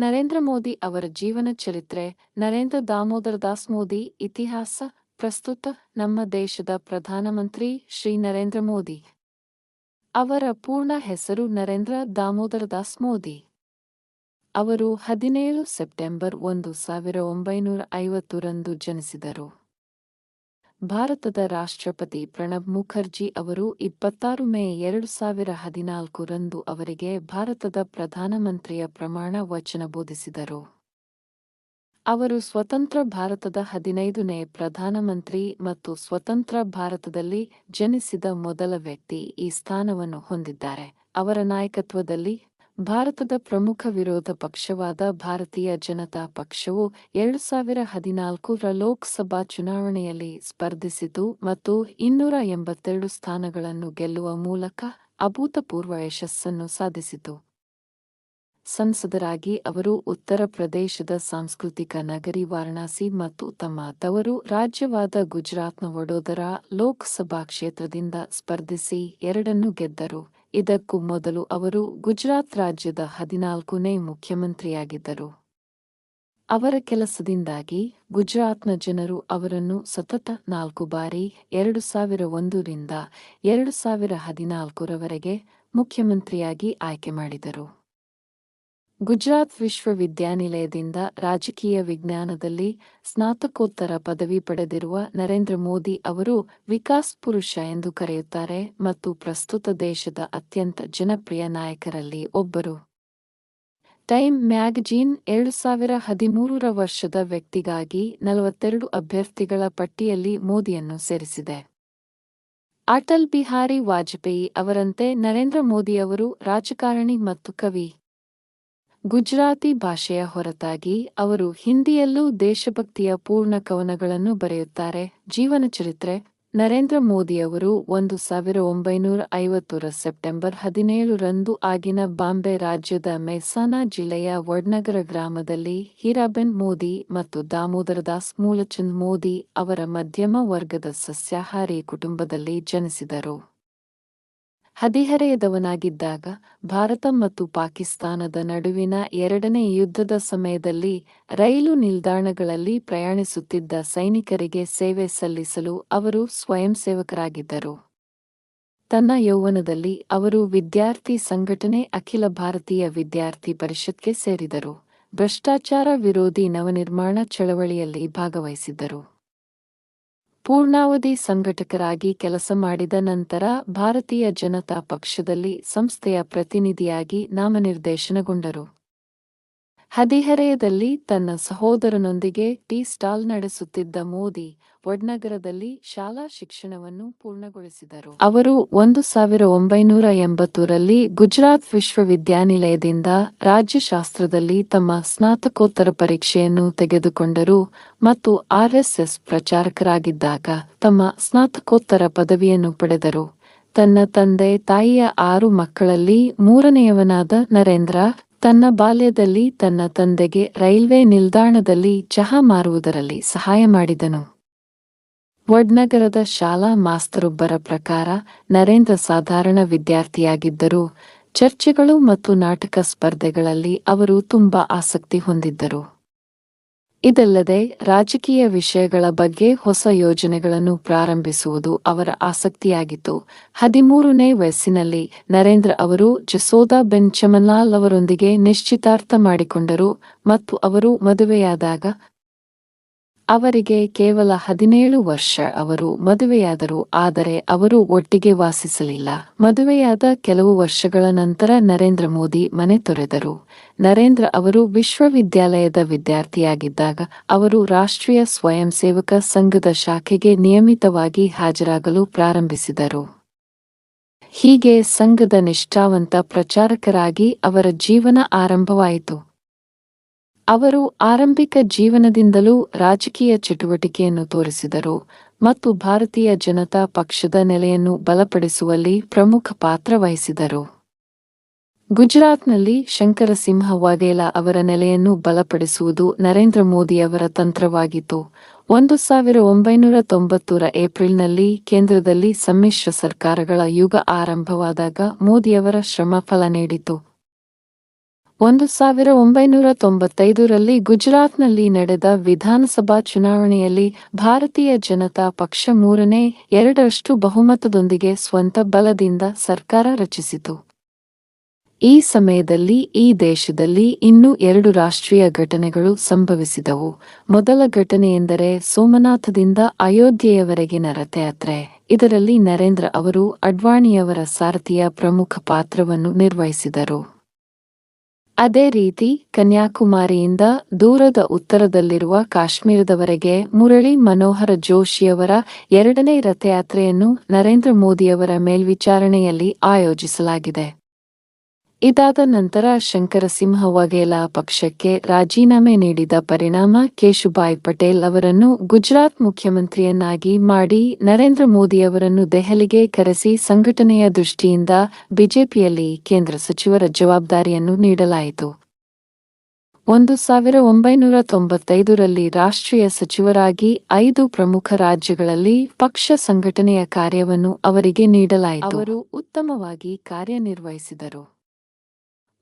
ನರೇಂದ್ರ ಮೋದಿ ಅವರ ಜೀವನ ಚರಿತ್ರೆ, ನರೇಂದ್ರ ದಾಮೋದರ ದಾಸ್ ಮೋದಿ ಇತಿಹಾಸ, ಪ್ರಸ್ತುತ ನಮ್ಮ ದೇಶದ ಪ್ರಧಾನಮಂತ್ರಿ ಶ್ರೀ ನರೇಂದ್ರ ಮೋದಿ. ಅವರ ಪೂರ್ಣ ಹೆಸರು ನರೇಂದ್ರ ದಾಮೋದರ ದಾಸ್ ಮೋದಿ. ಅವರು ಹದಿನೇಳು ಸೆಪ್ಟೆಂಬರ್ ಒಂದು ಸಾವಿರ ಒಂಬೈನೂರ ಐವತ್ತರಂದು ಜನಿಸಿದರು. ಭಾರತದ ರಾಷ್ಟ್ರಪತಿ ಪ್ರಣಬ್ ಮುಖರ್ಜಿ ಅವರು ಇಪ್ಪತ್ತಾರು ಮೇ ಎರಡು ಸಾವಿರ ಹದಿನಾಲ್ಕು ರಂದು ಅವರಿಗೆ ಭಾರತದ ಪ್ರಧಾನಮಂತ್ರಿಯ ಪ್ರಮಾಣ ವಚನ ಬೋಧಿಸಿದರು. ಅವರು ಸ್ವತಂತ್ರ ಭಾರತದ ಹದಿನೈದನೇ ಪ್ರಧಾನಮಂತ್ರಿ ಮತ್ತು ಸ್ವತಂತ್ರ ಭಾರತದಲ್ಲಿ ಜನಿಸಿದ ಮೊದಲ ವ್ಯಕ್ತಿ ಈ ಸ್ಥಾನವನ್ನು ಹೊಂದಿದ್ದಾರೆ. ಅವರ ನಾಯಕತ್ವದಲ್ಲಿ ಭಾರತದ ಪ್ರಮುಖ ವಿರೋಧ ಪಕ್ಷವಾದ ಭಾರತೀಯ ಜನತಾ ಪಕ್ಷವು ಎರಡು ಸಾವಿರ ಹದಿನಾಲ್ಕರ ಲೋಕಸಭಾ ಚುನಾವಣೆಯಲ್ಲಿ ಸ್ಪರ್ಧಿಸಿತು ಮತ್ತು ಇನ್ನೂರ ಎಂಬತ್ತೆರಡು ಸ್ಥಾನಗಳನ್ನು ಗೆಲ್ಲುವ ಮೂಲಕ ಅಭೂತಪೂರ್ವ ಯಶಸ್ಸನ್ನು ಸಾಧಿಸಿತು. ಸಂಸದರಾಗಿ ಅವರು ಉತ್ತರ ಪ್ರದೇಶದ ಸಾಂಸ್ಕೃತಿಕ ನಗರಿ ವಾರಣಾಸಿ ಮತ್ತು ತಮ್ಮ ತವರು ರಾಜ್ಯವಾದ ಗುಜರಾತ್ನ ವಡೋದರಾ ಲೋಕಸಭಾ ಕ್ಷೇತ್ರದಿಂದ ಸ್ಪರ್ಧಿಸಿ ಎರಡನ್ನು ಗೆದ್ದರು. ಇದಕ್ಕೂ ಮೊದಲು ಅವರು ಗುಜರಾತ್ ರಾಜ್ಯದ ಹದಿನಾಲ್ಕನೇ ಮುಖ್ಯಮಂತ್ರಿಯಾಗಿದ್ದರು. ಅವರ ಕೆಲಸದಿಂದಾಗಿ ಗುಜರಾತ್ನ ಜನರು ಅವರನ್ನು ಸತತ ನಾಲ್ಕು ಬಾರಿ ಎರಡು ಸಾವಿರ ಒಂದರಿಂದ ಎರಡು ಸಾವಿರ ಹದಿನಾಲ್ಕರವರೆಗೆ ಮುಖ್ಯಮಂತ್ರಿಯಾಗಿ ಆಯ್ಕೆ ಮಾಡಿದರು. ಗುಜರಾತ್ ವಿಶ್ವವಿದ್ಯಾನಿಲಯದಿಂದ ರಾಜಕೀಯ ವಿಜ್ಞಾನದಲ್ಲಿ ಸ್ನಾತಕೋತ್ತರ ಪದವಿ ಪಡೆದಿರುವ ನರೇಂದ್ರ ಮೋದಿ ಅವರು ವಿಕಾಸ್ ಪುರುಷ ಎಂದು ಕರೆಯುತ್ತಾರೆ ಮತ್ತು ಪ್ರಸ್ತುತ ದೇಶದ ಅತ್ಯಂತ ಜನಪ್ರಿಯ ನಾಯಕರಲ್ಲಿ ಒಬ್ಬರು. ಟೈಮ್ ಮ್ಯಾಗಜೀನ್ ಎರಡು ಸಾವಿರ ಹದಿಮೂರರ ವರ್ಷದ ವ್ಯಕ್ತಿಗಾಗಿ ನಲವತ್ತೆರಡು ಅಭ್ಯರ್ಥಿಗಳ ಪಟ್ಟಿಯಲ್ಲಿ ಮೋದಿಯನ್ನು ಸೇರಿಸಿದೆ. ಅಟಲ್ ಬಿಹಾರಿ ವಾಜಪೇಯಿ ಅವರಂತೆ ನರೇಂದ್ರ ಮೋದಿಯವರು ರಾಜಕಾರಣಿ ಮತ್ತು ಕವಿ. ಗುಜರಾತಿ ಭಾಷೆಯ ಹೊರತಾಗಿ ಅವರು ಹಿಂದಿಯಲ್ಲೂ ದೇಶಭಕ್ತಿಯ ಪೂರ್ಣ ಕವನಗಳನ್ನು ಬರೆಯುತ್ತಾರೆ. ಜೀವನ ಚರಿತ್ರೆ. ನರೇಂದ್ರ ಮೋದಿಯವರು ಒಂದು ಸಾವಿರ ಒಂಬೈನೂರ ಐವತ್ತರ ಸೆಪ್ಟೆಂಬರ್ ಹದಿನೇಳರಂದು ಆಗಿನ ಬಾಂಬೆ ರಾಜ್ಯದ ಮೆಹ್ಸಾನಾ ಜಿಲ್ಲೆಯ ವಡ್ನಗರ ಗ್ರಾಮದಲ್ಲಿ ಹೀರಾಬೆನ್ ಮೋದಿ ಮತ್ತು ದಾಮೋದರ ದಾಸ್ ಮೂಲಚಂದ್ ಮೋದಿ ಅವರ ಮಧ್ಯಮ ವರ್ಗದ ಸಸ್ಯಾಹಾರಿ ಕುಟುಂಬದಲ್ಲಿ ಜನಿಸಿದರು. ಹದಿಹರೆಯದವನಾಗಿದ್ದಾಗ ಭಾರತ ಮತ್ತು ಪಾಕಿಸ್ತಾನದ ನಡುವಿನ ಎರಡನೇ ಯುದ್ಧದ ಸಮಯದಲ್ಲಿ ರೈಲು ನಿಲ್ದಾಣಗಳಲ್ಲಿ ಪ್ರಯಾಣಿಸುತ್ತಿದ್ದ ಸೈನಿಕರಿಗೆ ಸೇವೆ ಸಲ್ಲಿಸಲು ಅವರು ಸ್ವಯಂಸೇವಕರಾಗಿದ್ದರು ತನ್ನ ಯೌವನದಲ್ಲಿ ಅವರು ವಿದ್ಯಾರ್ಥಿ ಸಂಘಟನೆ ಅಖಿಲ ಭಾರತೀಯ ವಿದ್ಯಾರ್ಥಿ ಪರಿಷತ್ಗೆ ಸೇರಿದರು. ಭ್ರಷ್ಟಾಚಾರ ವಿರೋಧಿ ನವನಿರ್ಮಾಣ ಚಳವಳಿಯಲ್ಲಿ ಭಾಗವಹಿಸಿದ್ದರು. ಪೂರ್ಣಾವಧಿ ಸಂಘಟಕರಾಗಿ ಕೆಲಸ ಮಾಡಿದ ನಂತರ ಭಾರತೀಯ ಜನತಾ ಪಕ್ಷದಲ್ಲಿ ಸಂಸ್ಥೆಯ ಪ್ರತಿನಿಧಿಯಾಗಿ ನಾಮನಿರ್ದೇಶನಗೊಂಡರು. ಹದಿಹರೆಯದಲ್ಲಿ ತನ್ನ ಸಹೋದರನೊಂದಿಗೆ ಟೀ ಸ್ಟಾಲ್ ನಡೆಸುತ್ತಿದ್ದ ಮೋದಿ ವಡ್ನಗರದಲ್ಲಿ ಶಾಲಾ ಶಿಕ್ಷಣವನ್ನು ಪೂರ್ಣಗೊಳಿಸಿದರು. ಅವರು ಒಂದು ಸಾವಿರ ಒಂಬೈನೂರ ಎಂಬತ್ತರಲ್ಲಿ ಗುಜರಾತ್ ವಿಶ್ವವಿದ್ಯಾನಿಲಯದಿಂದ ರಾಜ್ಯಶಾಸ್ತ್ರದಲ್ಲಿ ತಮ್ಮ ಸ್ನಾತಕೋತ್ತರ ಪರೀಕ್ಷೆಯನ್ನು ತೆಗೆದುಕೊಂಡರು ಮತ್ತು ಆರ್ಎಸ್ಎಸ್ ಪ್ರಚಾರಕರಾಗಿದ್ದಾಗ ತಮ್ಮ ಸ್ನಾತಕೋತ್ತರ ಪದವಿಯನ್ನು ಪಡೆದರು. ತನ್ನ ತಂದೆ ತಾಯಿಯ ಆರು ಮಕ್ಕಳಲ್ಲಿ ಮೂರನೆಯವನಾದ ನರೇಂದ್ರ ತನ್ನ ಬಾಲ್ಯದಲ್ಲಿ ತನ್ನ ತಂದೆಗೆ ರೈಲ್ವೆ ನಿಲ್ದಾಣದಲ್ಲಿ ಚಹಾ ಮಾರುವುದರಲ್ಲಿ ಸಹಾಯ ಮಾಡಿದನು. ವಡ್ನಗರದ ಶಾಲಾ ಮಾಸ್ತರೊಬ್ಬರ ಪ್ರಕಾರ, ನರೇಂದ್ರ ಸಾಧಾರಣ ವಿದ್ಯಾರ್ಥಿಯಾಗಿದ್ದರೂ, ಚರ್ಚೆಗಳು ಮತ್ತು ನಾಟಕ ಸ್ಪರ್ಧೆಗಳಲ್ಲಿ ಅವರು ತುಂಬಾ ಆಸಕ್ತಿ ಹೊಂದಿದ್ದರು. ಇದಲ್ಲದೆ ರಾಜಕೀಯ ವಿಷಯಗಳ ಬಗ್ಗೆ ಹೊಸ ಯೋಜನೆಗಳನ್ನು ಪ್ರಾರಂಭಿಸುವುದು ಅವರ ಆಸಕ್ತಿಯಾಗಿತ್ತು. ಹದಿಮೂರನೇ ವಯಸ್ಸಿನಲ್ಲಿ ನರೇಂದ್ರ ಅವರು ಜಸೋದಾ ಬೆನ್ ಚಮನ್ಲಾಲ್ ಅವರೊಂದಿಗೆ ನಿಶ್ಚಿತಾರ್ಥ ಮಾಡಿಕೊಂಡರು ಮತ್ತು ಅವರು ಮದುವೆಯಾದಾಗ ಅವರಿಗೆ ಕೇವಲ ಹದಿನೇಳು ವರ್ಷ ಅವರು ಮದುವೆಯಾದರು, ಆದರೆ ಅವರು ಒಟ್ಟಿಗೆ ವಾಸಿಸಲಿಲ್ಲ. ಮದುವೆಯಾದ ಕೆಲವು ವರ್ಷಗಳ ನಂತರ ನರೇಂದ್ರ ಮೋದಿ ಮನೆ ತೊರೆದರು. ನರೇಂದ್ರ ಅವರು ವಿಶ್ವವಿದ್ಯಾಲಯದ ವಿದ್ಯಾರ್ಥಿಯಾಗಿದ್ದಾಗ, ಅವರು ರಾಷ್ಟ್ರೀಯ ಸ್ವಯಂ ಸೇವಕ ಸಂಘದ ಶಾಖೆಗೆ ನಿಯಮಿತವಾಗಿ ಹಾಜರಾಗಲು ಪ್ರಾರಂಭಿಸಿದರು. ಹೀಗೆ ಸಂಘದ ನಿಷ್ಠಾವಂತ ಪ್ರಚಾರಕರಾಗಿ ಅವರ ಜೀವನ ಆರಂಭವಾಯಿತು. ಅವರು ಆರಂಭಿಕ ಜೀವನದಿಂದಲೂ ರಾಜಕೀಯ ಚಟುವಟಿಕೆಯನ್ನು ತೋರಿಸಿದರು ಮತ್ತು ಭಾರತೀಯ ಜನತಾ ಪಕ್ಷದ ನೆಲೆಯನ್ನು ಬಲಪಡಿಸುವಲ್ಲಿ ಪ್ರಮುಖ ಪಾತ್ರ ವಹಿಸಿದರು. ಗುಜರಾತ್ನಲ್ಲಿ ಶಂಕರಸಿಂಹ ವಾಘೇಲಾ ಅವರ ನೆಲೆಯನ್ನು ಬಲಪಡಿಸುವುದು ನರೇಂದ್ರ ಮೋದಿಯವರ ತಂತ್ರವಾಗಿತ್ತು. ಒಂದು ಸಾವಿರ ಒಂಬೈನೂರ ತೊಂಬತ್ತರ ಏಪ್ರಿಲ್ನಲ್ಲಿ ಕೇಂದ್ರದಲ್ಲಿ ಸಮ್ಮಿಶ್ರ ಸರ್ಕಾರಗಳ ಯುಗ ಆರಂಭವಾದಾಗ ಮೋದಿಯವರ ಶ್ರಮಫಲ ನೀಡಿತು. ಒಂದು ಸಾವಿರ ಒಂಬೈನೂರ ತೊಂಬತ್ತೈದರಲ್ಲಿ ಗುಜರಾತ್ನಲ್ಲಿ ನಡೆದ ವಿಧಾನಸಭಾ ಚುನಾವಣೆಯಲ್ಲಿ ಭಾರತೀಯ ಜನತಾ ಪಕ್ಷ ಮೂರನೇ, ಎರಡರಷ್ಟು ಬಹುಮತದೊಂದಿಗೆ ಸ್ವಂತ ಬಲದಿಂದ ಸರ್ಕಾರ ರಚಿಸಿತು. ಈ ಸಮಯದಲ್ಲಿ ಈ ದೇಶದಲ್ಲಿ ಇನ್ನೂ ಎರಡು ರಾಷ್ಟ್ರೀಯ ಘಟನೆಗಳು ಸಂಭವಿಸಿದವು. ಮೊದಲ ಘಟನೆಯೆಂದರೆ ಸೋಮನಾಥದಿಂದ ಅಯೋಧ್ಯೆಯವರೆಗಿನ ರಥಯಾತ್ರೆ ಇದರಲ್ಲಿ ನರೇಂದ್ರ ಅವರು ಅಡ್ವಾಣಿಯವರ ಸಾರಥಿಯ ಪ್ರಮುಖ ಪಾತ್ರವನ್ನು ನಿರ್ವಹಿಸಿದರು. ಅದೇ ರೀತಿ ಕನ್ಯಾಕುಮಾರಿಯಿಂದ ದೂರದ ಉತ್ತರದಲ್ಲಿರುವ ಕಾಶ್ಮೀರದವರೆಗೆ ಮುರಳಿ ಮನೋಹರ ಜೋಶಿಯವರ ಎರಡನೇ ರಥಯಾತ್ರೆಯನ್ನು ನರೇಂದ್ರ ಮೋದಿಯವರ ಮೇಲ್ವಿಚಾರಣೆಯಲ್ಲಿ ಆಯೋಜಿಸಲಾಗಿದೆ. ಇದಾದ ನಂತರ ಶಂಕರಸಿಂಹ ವಘೇಲಾ ಪಕ್ಷಕ್ಕೆ ರಾಜೀನಾಮೆ ನೀಡಿದ ಪರಿಣಾಮ ಕೇಶುಭಾಯ್ ಪಟೇಲ್ ಅವರನ್ನು ಗುಜರಾತ್ ಮುಖ್ಯಮಂತ್ರಿಯನ್ನಾಗಿ ಮಾಡಿ ನರೇಂದ್ರ ಮೋದಿ ಅವರನ್ನು ದೆಹಲಿಗೆ ಕರೆಸಿ ಸಂಘಟನೆಯ ದೃಷ್ಟಿಯಿಂದ ಬಿಜೆಪಿಯಲ್ಲಿ ಕೇಂದ್ರ ಸಚಿವರ ಜವಾಬ್ದಾರಿಯನ್ನು ನೀಡಲಾಯಿತು. ಒಂದು ಸಾವಿರ ಒಂಬೈನೂರ ತೊಂಬತ್ತೈದರಲ್ಲಿ ರಾಷ್ಟ್ರೀಯ ಸಚಿವರಾಗಿ ಐದು ಪ್ರಮುಖ ರಾಜ್ಯಗಳಲ್ಲಿ ಪಕ್ಷ ಸಂಘಟನೆಯ ಕಾರ್ಯವನ್ನು ಅವರಿಗೆ ನೀಡಲಾಯಿತು. ಅವರು ಉತ್ತಮವಾಗಿ ಕಾರ್ಯನಿರ್ವಹಿಸಿದರು.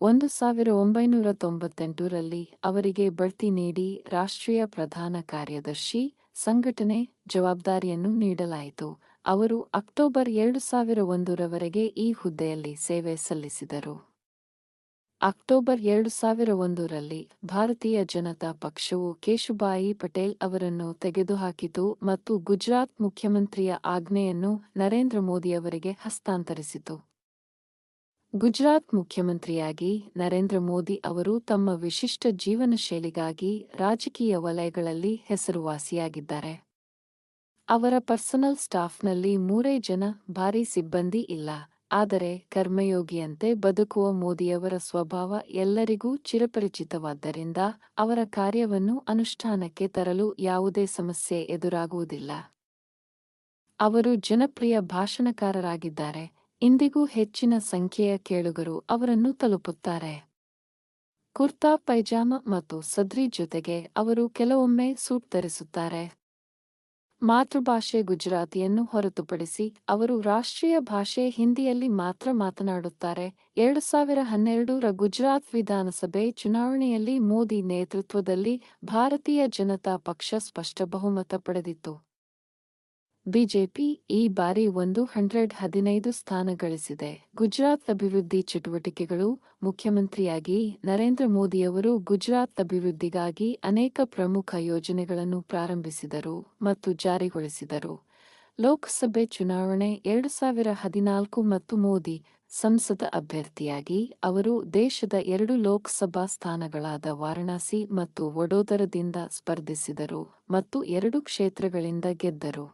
ಒಂದು ಸಾವಿರ ಒಂಬೈನೂರ ತೊಂಬತ್ತೆಂಟರಲ್ಲಿ ಅವರಿಗೆ ಬಡ್ತಿ ನೀಡಿ ರಾಷ್ಟ್ರೀಯ ಪ್ರಧಾನ ಕಾರ್ಯದರ್ಶಿ ಸಂಘಟನೆ ಜವಾಬ್ದಾರಿಯನ್ನು ನೀಡಲಾಯಿತು. ಅವರು ಅಕ್ಟೋಬರ್ ಎರಡು ಸಾವಿರ ಒಂದರವರೆಗೆ ಈ ಹುದ್ದೆಯಲ್ಲಿ ಸೇವೆ ಸಲ್ಲಿಸಿದರು. ಅಕ್ಟೋಬರ್ ಎರಡು ಸಾವಿರ ಒಂದರಲ್ಲಿ ಭಾರತೀಯ ಜನತಾ ಪಕ್ಷವು ಕೇಶುಬಾಯಿ ಪಟೇಲ್ ಅವರನ್ನು ತೆಗೆದುಹಾಕಿತು ಮತ್ತು ಗುಜರಾತ್ ಮುಖ್ಯಮಂತ್ರಿಯ ಆಜ್ಞೆಯನ್ನು ನರೇಂದ್ರ ಮೋದಿಯವರಿಗೆ ಹಸ್ತಾಂತರಿಸಿತು. ಗುಜರಾತ್ ಮುಖ್ಯಮಂತ್ರಿಯಾಗಿ ನರೇಂದ್ರ ಮೋದಿ ಅವರು ತಮ್ಮ ವಿಶಿಷ್ಟ ಜೀವನ ಶೈಲಿಗಾಗಿ ರಾಜಕೀಯ ವಲಯಗಳಲ್ಲಿ ಹೆಸರುವಾಸಿಯಾಗಿದ್ದಾರೆ. ಅವರ ಪರ್ಸನಲ್ ಸ್ಟಾಫ್ನಲ್ಲಿ ಮೂರೇ ಜನ ಭಾರೀ ಸಿಬ್ಬಂದಿ ಇಲ್ಲ, ಆದರೆ ಕರ್ಮಯೋಗಿಯಂತೆ ಬದುಕುವ ಮೋದಿಯವರ ಸ್ವಭಾವ ಎಲ್ಲರಿಗೂ ಚಿರಪರಿಚಿತವಾದ್ದರಿಂದ ಅವರ ಕಾರ್ಯವನ್ನು ಅನುಷ್ಠಾನಕ್ಕೆ ತರಲು ಯಾವುದೇ ಸಮಸ್ಯೆ ಎದುರಾಗುವುದಿಲ್ಲ. ಅವರು ಜನಪ್ರಿಯ ಭಾಷಣಕಾರರಾಗಿದ್ದಾರೆ ಇಂದಿಗೂ ಹೆಚ್ಚಿನ ಸಂಖ್ಯೆಯ ಕೇಳುಗರು ಅವರನ್ನು ತಲುಪುತ್ತಾರೆ. ಕುರ್ತಾ, ಪೈಜಾಮ ಮತ್ತು ಸದ್ರಿ ಜೊತೆಗೆ ಅವರು ಕೆಲವೊಮ್ಮೆ ಸೂಟ್ ಧರಿಸುತ್ತಾರೆ. ಮಾತೃಭಾಷೆ ಗುಜರಾತಿಯನ್ನು ಹೊರತುಪಡಿಸಿ ಅವರು ರಾಷ್ಟ್ರೀಯ ಭಾಷೆ ಹಿಂದಿಯಲ್ಲಿ ಮಾತ್ರ ಮಾತನಾಡುತ್ತಾರೆ. ಎರಡು ಸಾವಿರ ಹನ್ನೆರಡರ ಗುಜರಾತ್ ವಿಧಾನಸಭೆ ಚುನಾವಣೆಯಲ್ಲಿ ಮೋದಿ ನೇತೃತ್ವದಲ್ಲಿ ಭಾರತೀಯ ಜನತಾ ಪಕ್ಷ ಸ್ಪಷ್ಟ ಬಹುಮತ ಪಡೆದಿತ್ತು. ಬಿಜೆಪಿ ಈ ಬಾರಿ ಒಂದು ಹಂಡ್ರೆಡ್ ಹದಿನೈದು ಸ್ಥಾನ ಗಳಿಸಿದೆ. ಗುಜರಾತ್ ಅಭಿವೃದ್ಧಿ ಚಟುವಟಿಕೆಗಳು ಮುಖ್ಯಮಂತ್ರಿಯಾಗಿ ನರೇಂದ್ರ ಮೋದಿಯವರು ಗುಜರಾತ್ ಅಭಿವೃದ್ಧಿಗಾಗಿ ಅನೇಕ ಪ್ರಮುಖ ಯೋಜನೆಗಳನ್ನು ಪ್ರಾರಂಭಿಸಿದರು ಮತ್ತು ಜಾರಿಗೊಳಿಸಿದರು. ಲೋಕಸಭೆ ಚುನಾವಣೆ ಎರಡು ಸಾವಿರ ಹದಿನಾಲ್ಕು ಮತ್ತು ಮೋದಿ ಸಂಸದ ಅಭ್ಯರ್ಥಿಯಾಗಿ ಅವರು ದೇಶದ ಎರಡು ಲೋಕಸಭಾ ಸ್ಥಾನಗಳಾದ ವಾರಣಾಸಿ ಮತ್ತು ವಡೋದರದಿಂದ ಸ್ಪರ್ಧಿಸಿದರು ಮತ್ತು ಎರಡು ಕ್ಷೇತ್ರಗಳಿಂದ ಗೆದ್ದರು.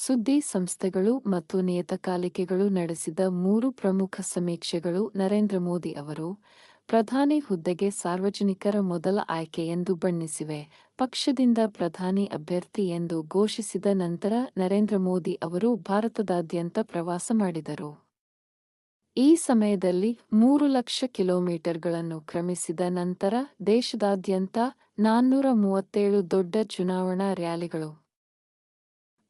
ಸುದ್ದಿ ಸಂಸ್ಥೆಗಳು ಮತ್ತು ನಿಯತಕಾಲಿಕೆಗಳು ನಡೆಸಿದ ಮೂರು ಪ್ರಮುಖ ಸಮೀಕ್ಷೆಗಳು ನರೇಂದ್ರ ಮೋದಿ ಅವರು ಪ್ರಧಾನಿ ಹುದ್ದೆಗೆ ಸಾರ್ವಜನಿಕರ ಮೊದಲ ಆಯ್ಕೆ ಎಂದು ಬಣ್ಣಿಸಿವೆ. ಪಕ್ಷದಿಂದ ಪ್ರಧಾನಿ ಅಭ್ಯರ್ಥಿ ಎಂದು ಘೋಷಿಸಿದ ನಂತರ ನರೇಂದ್ರ ಮೋದಿ ಅವರು ಭಾರತದಾದ್ಯಂತ ಪ್ರವಾಸ ಮಾಡಿದರು. ಈ ಸಮಯದಲ್ಲಿ ಮೂರು ಲಕ್ಷ ಕಿಲೋಮೀಟರ್ಗಳನ್ನು ಕ್ರಮಿಸಿದ ನಂತರ ದೇಶದಾದ್ಯಂತ ನಾನ್ನೂರ ಮೂವತ್ತೇಳು ದೊಡ್ಡ ಚುನಾವಣಾ ರ್ಯಾಲಿಗಳು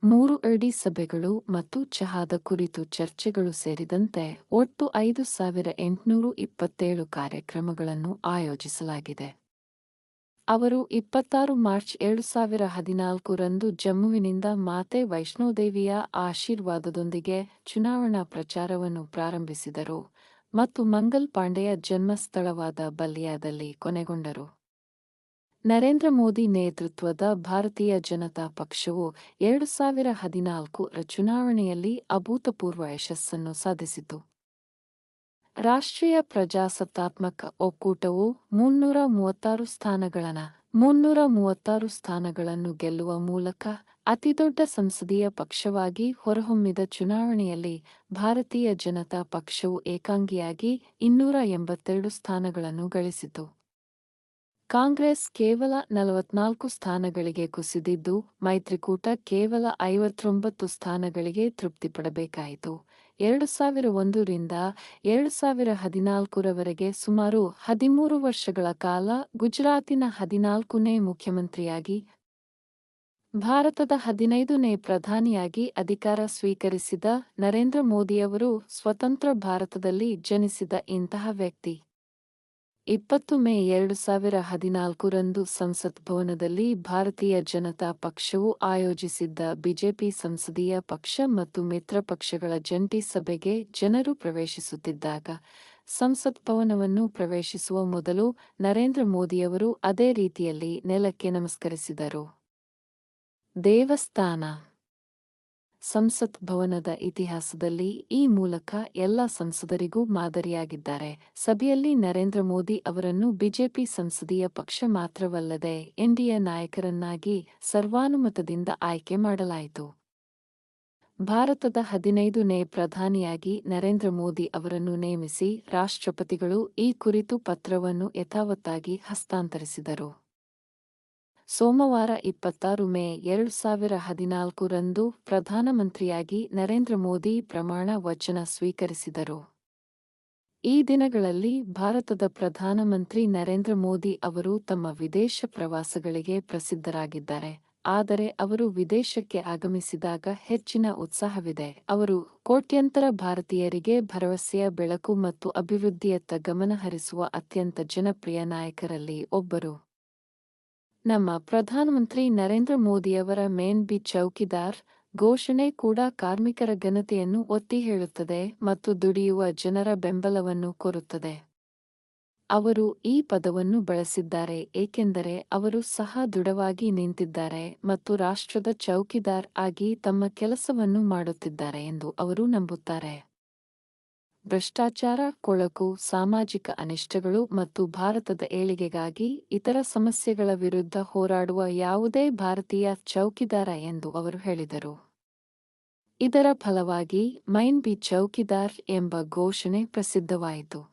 ಮೂರು ಅಡಿ ಸಭೆಗಳು ಮತ್ತು ಚಹಾದ ಕುರಿತು ಚರ್ಚೆಗಳು ಸೇರಿದಂತೆ ಒಟ್ಟು ಐದು ಸಾವಿರ ಎಂಟುನೂರು ಇಪ್ಪತ್ತೇಳು ಕಾರ್ಯಕ್ರಮಗಳನ್ನು ಆಯೋಜಿಸಲಾಗಿದೆ. ಅವರು ಇಪ್ಪತ್ತಾರು ಮಾರ್ಚ್ ಎರಡು ಸಾವಿರ ಹದಿನಾಲ್ಕರಂದು ಜಮ್ಮುವಿನಿಂದ ಮಾತೆ ವೈಷ್ಣೋದೇವಿಯ ಆಶೀರ್ವಾದದೊಂದಿಗೆ ಚುನಾವಣಾ ಪ್ರಚಾರವನ್ನು ಪ್ರಾರಂಭಿಸಿದರು ಮತ್ತು ಮಂಗಲ್ ಪಾಂಡೆಯ ಜನ್ಮಸ್ಥಳವಾದ ಬಲ್ಲಿಯಾದಲ್ಲಿ ಕೊನೆಗೊಂಡರು. ನರೇಂದ್ರ ಮೋದಿ ನೇತೃತ್ವದ ಭಾರತೀಯ ಜನತಾ ಪಕ್ಷವು ಎರಡು ಸಾವಿರ ಹದಿನಾಲ್ಕರ ಚುನಾವಣೆಯಲ್ಲಿ ಅಭೂತಪೂರ್ವ ಯಶಸ್ಸನ್ನು ಸಾಧಿಸಿತು. ರಾಷ್ಟ್ರೀಯ ಪ್ರಜಾಸತ್ತಾತ್ಮಕ ಒಕ್ಕೂಟವು ಮುನ್ನೂರ ಮೂವತ್ತಾರು ಸ್ಥಾನಗಳನ್ನ, ಮುನ್ನೂರ ಮೂವತ್ತಾರು ಸ್ಥಾನಗಳನ್ನು ಗೆಲ್ಲುವ ಮೂಲಕ ಅತಿದೊಡ್ಡ ಸಂಸದೀಯ ಪಕ್ಷವಾಗಿ ಹೊರಹೊಮ್ಮಿದ ಚುನಾವಣೆಯಲ್ಲಿ ಭಾರತೀಯ ಜನತಾ ಪಕ್ಷವು ಏಕಾಂಗಿಯಾಗಿ ಇನ್ನೂರ ಎಂಬತ್ತೆರಡು ಸ್ಥಾನಗಳನ್ನು ಗಳಿಸಿತು. ಕಾಂಗ್ರೆಸ್ ಕೇವಲ ನಲವತ್ನಾಲ್ಕು ಸ್ಥಾನಗಳಿಗೆ ಕುಸಿದಿದ್ದು, ಮೈತ್ರಿಕೂಟ ಕೇವಲ ಐವತ್ತೊಂಬತ್ತು ಸ್ಥಾನಗಳಿಗೆ ತೃಪ್ತಿಪಡಬೇಕಾಯಿತು. ಎರಡು ಸಾವಿರ ಒಂದರಿಂದ ಎರಡು ಸಾವಿರ ಹದಿನಾಲ್ಕರವರೆಗೆ ಸುಮಾರು ಹದಿಮೂರು ವರ್ಷಗಳ ಕಾಲ ಗುಜರಾತಿನ ಹದಿನಾಲ್ಕನೇ ಮುಖ್ಯಮಂತ್ರಿಯಾಗಿ, ಭಾರತದ ಹದಿನೈದನೇ ಪ್ರಧಾನಿಯಾಗಿ ಅಧಿಕಾರ ಸ್ವೀಕರಿಸಿದ ನರೇಂದ್ರ ಮೋದಿಯವರು ಸ್ವತಂತ್ರ ಭಾರತದಲ್ಲಿ ಜನಿಸಿದ ಇಂತಹ ವ್ಯಕ್ತಿ. ಇಪ್ಪತ್ತು ಮೇ ಎರಡು ಸಾವಿರ ಹದಿನಾಲ್ಕರಂದು ಸಂಸತ್ ಭವನದಲ್ಲಿ ಭಾರತೀಯ ಜನತಾ ಪಕ್ಷವು ಆಯೋಜಿಸಿದ್ದ ಬಿಜೆಪಿ ಸಂಸದೀಯ ಪಕ್ಷ ಮತ್ತು ಮಿತ್ರ ಪಕ್ಷಗಳ ಜಂಟಿ ಸಭೆಗೆ ಜನರು ಪ್ರವೇಶಿಸುತ್ತಿದ್ದಾಗ ಸಂಸತ್ ಭವನವನ್ನು ಪ್ರವೇಶಿಸುವ ಮೊದಲು ನರೇಂದ್ರ ಮೋದಿಯವರು ಅದೇ ರೀತಿಯಲ್ಲಿ ನೆಲಕ್ಕೆ ನಮಸ್ಕರಿಸಿದರು. ದೇವಸ್ಥಾನ ಸಂಸತ್ ಭವನದ ಇತಿಹಾಸದಲ್ಲಿ ಈ ಮೂಲಕ ಎಲ್ಲ ಸಂಸದರಿಗೂ ಮಾದರಿಯಾಗಿದ್ದಾರೆ. ಸಭೆಯಲ್ಲಿ ನರೇಂದ್ರ ಮೋದಿ ಅವರನ್ನು ಬಿಜೆಪಿ ಸಂಸದೀಯ ಪಕ್ಷ ಮಾತ್ರವಲ್ಲದೆ ಎನ್ಡಿಎ ನಾಯಕರನ್ನಾಗಿ ಸರ್ವಾನುಮತದಿಂದ ಆಯ್ಕೆ ಮಾಡಲಾಯಿತು. ಭಾರತದ ಹದಿನೈದನೇ ಪ್ರಧಾನಿಯಾಗಿ ನರೇಂದ್ರ ಮೋದಿ ಅವರನ್ನು ನೇಮಿಸಿ ರಾಷ್ಟ್ರಪತಿಗಳು ಈ ಕುರಿತು ಪತ್ರವನ್ನು ಯಥಾವತ್ತಾಗಿ ಹಸ್ತಾಂತರಿಸಿದರು. ಸೋಮವಾರ ಇಪ್ಪತ್ತಾರು ಮೇ ಎರಡು ಸಾವಿರ ಹದಿನಾಲ್ಕರಂದು ಪ್ರಧಾನಮಂತ್ರಿಯಾಗಿ ನರೇಂದ್ರ ಮೋದಿ ಪ್ರಮಾಣ ವಚನ ಸ್ವೀಕರಿಸಿದರು. ಈ ದಿನಗಳಲ್ಲಿ ಭಾರತದ ಪ್ರಧಾನಮಂತ್ರಿ ನರೇಂದ್ರ ಮೋದಿ ಅವರು ತಮ್ಮ ವಿದೇಶ ಪ್ರವಾಸಗಳಿಗೆ ಪ್ರಸಿದ್ಧರಾಗಿದ್ದಾರೆ. ಆದರೆ ಅವರು ವಿದೇಶಕ್ಕೆ ಆಗಮಿಸಿದಾಗ ಹೆಚ್ಚಿನ ಉತ್ಸಾಹವಿದೆ. ಅವರು ಕೋಟ್ಯಂತರ ಭಾರತೀಯರಿಗೆ ಭರವಸೆಯ ಬೆಳಕು ಮತ್ತು ಅಭಿವೃದ್ಧಿಯತ್ತ ಗಮನ ಹರಿಸುವ ಅತ್ಯಂತ ಜನಪ್ರಿಯ ನಾಯಕರಲ್ಲಿ ಒಬ್ಬರು. ನಮ್ಮ ಪ್ರಧಾನಮಂತ್ರಿ ನರೇಂದ್ರ ಮೋದಿಯವರ ಮೇನ್ ಬಿ ಚೌಕಿದಾರ್ ಘೋಷಣೆ ಕೂಡ ಕಾರ್ಮಿಕರ ಘನತೆಯನ್ನು ಒತ್ತಿ ಹೇಳುತ್ತದೆ ಮತ್ತು ದುಡಿಯುವ ಜನರ ಬೆಂಬಲವನ್ನು ಕೋರುತ್ತದೆ. ಅವರು ಈ ಪದವನ್ನು ಬಳಸಿದ್ದಾರೆ ಏಕೆಂದರೆ ಅವರು ಸಹ ದೃಢವಾಗಿ ನಿಂತಿದ್ದಾರೆ ಮತ್ತು ರಾಷ್ಟ್ರದ ಚೌಕಿದಾರ್ ಆಗಿ ತಮ್ಮ ಕೆಲಸವನ್ನು ಮಾಡುತ್ತಿದ್ದಾರೆ ಎಂದು ಅವರು ನಂಬುತ್ತಾರೆ. ಭ್ರಷ್ಟಾಚಾರ, ಕೊಳಕು, ಸಾಮಾಜಿಕ ಅನಿಷ್ಟಗಳು ಮತ್ತು ಭಾರತದ ಏಳಿಗೆಗಾಗಿ ಇತರ ಸಮಸ್ಯೆಗಳ ವಿರುದ್ಧ ಹೋರಾಡುವ ಯಾವುದೇ ಭಾರತೀಯ ಚೌಕಿದಾರ ಎಂದು ಅವರು ಹೇಳಿದರು. ಇದರ ಫಲವಾಗಿ ಮೈನ್ ಬಿ ಚೌಕಿದಾರ್ ಎಂಬ ಘೋಷಣೆ ಪ್ರಸಿದ್ಧವಾಯಿತು.